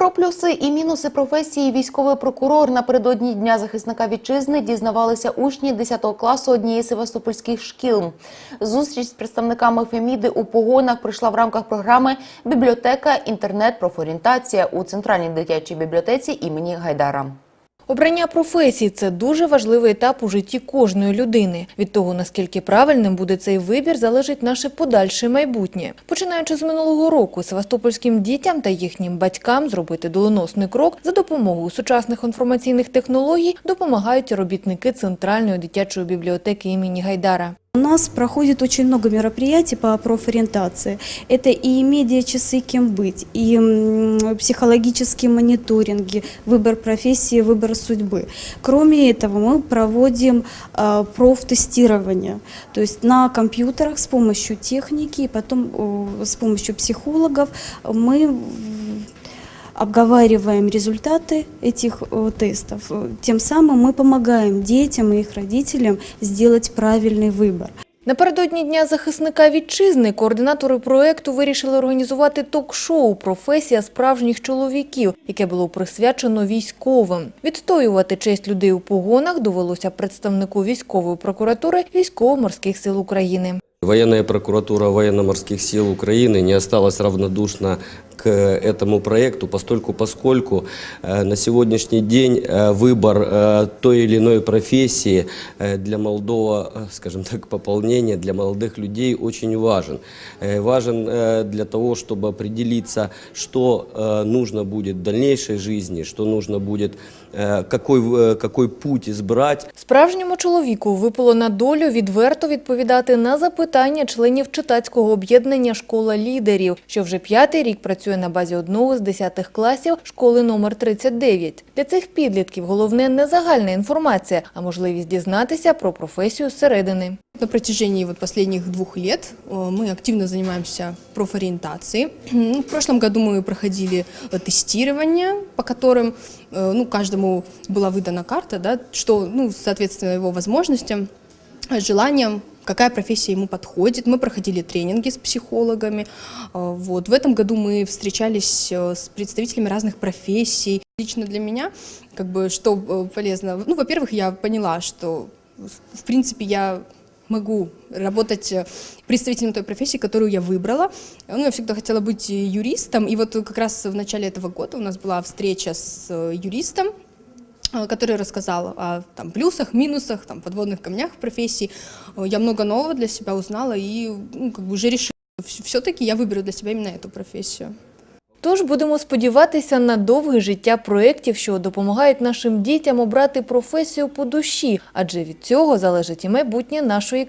Про плюси і мінуси професії військовий прокурор напередодні Дня захисника вітчизни дізнавалися учні 10 класу однієї севастопольських шкіл. Зустріч з представниками Феміди у погонах прийшла в рамках програми Бібліотека, інтернет, профорієнтація у центральній дитячій бібліотеці імені Гайдара. Обрання професії – це дуже важливий етап у житті кожної людини. Від того, наскільки правильним буде цей вибір, залежить наше подальше майбутнє. Починаючи з минулого року, севастопольським дітям та їхнім батькам зробити доленосний крок за допомогою сучасних інформаційних технологій допомагають робітники Центральної дитячої бібліотеки імені Гайдара. У нас проходит очень много мероприятий по профориентации. Это и медиа-часы «Кем быть», и психологические мониторинги, выбор профессии, выбор судьбы. Кроме этого, мы проводим а, профтестирование, то есть на компьютерах с помощью техники, и потом с помощью психологов мы обговариваем результаты этих э, тестов. Э, Тем самым мы помогаем детям и их родителям сделать правильный выбор. Напередодні Дня захисника вітчизни координатори проекту вирішили організувати ток-шоу «Професія справжніх чоловіків», яке було присвячено військовим. Відстоювати честь людей у погонах довелося представнику військової прокуратури військово-морських сил України. Военная прокуратура военно-морских сил Украины не осталась равнодушна к этому проекту, постольку поскольку э, на сегодняшний день э, выбор э, той или иной профессии э, для молодого, э, скажем так, пополнения, для молодых людей очень важен. Э, Важен э, для того, чтобы определиться, что э, нужно будет в дальнейшей жизни, что нужно будет, э, какой, э, какой путь избрать, Справжньому чоловіку випало на долю відверто відповідати на запитання членів читацького об'єднання «Школа лідерів», що вже п'ятий рік працює на базі одного з десятих класів школи номер 39. Для цих підлітків головне не загальна інформація, а можливість дізнатися про професію зсередини. На протяжении вот последних двух лет э, мы активно занимаемся профориентацией. Ну, В прошлом году мы проходили э, тестирование, по которым э, ну, каждому была выдана карта, да, что, ну, соответственно, его возможностям, э, желаниям, какая профессия ему подходит. Мы проходили тренинги с психологами. Э, Вот. В этом году мы встречались э, с представителями разных профессий. Лично для меня, как бы, что э, полезно, ну, во-первых, я поняла, что, в принципе, я могу работать э, представителем той профессии, которую я выбрала. Ну, я всегда хотела быть э, юристом, и вот как раз в начале этого года у нас была встреча с э, юристом, э, который рассказал о там, плюсах, минусах, там, подводных камнях профессии. Э, Я много нового для себя узнала и ну, как бы уже решила, все-таки я выберу для себя именно эту профессию. Тож будемо сподіватися на довге життя проєктів, що допомагають нашим дітям обрати професію по душі, адже від цього залежить і майбутнє нашої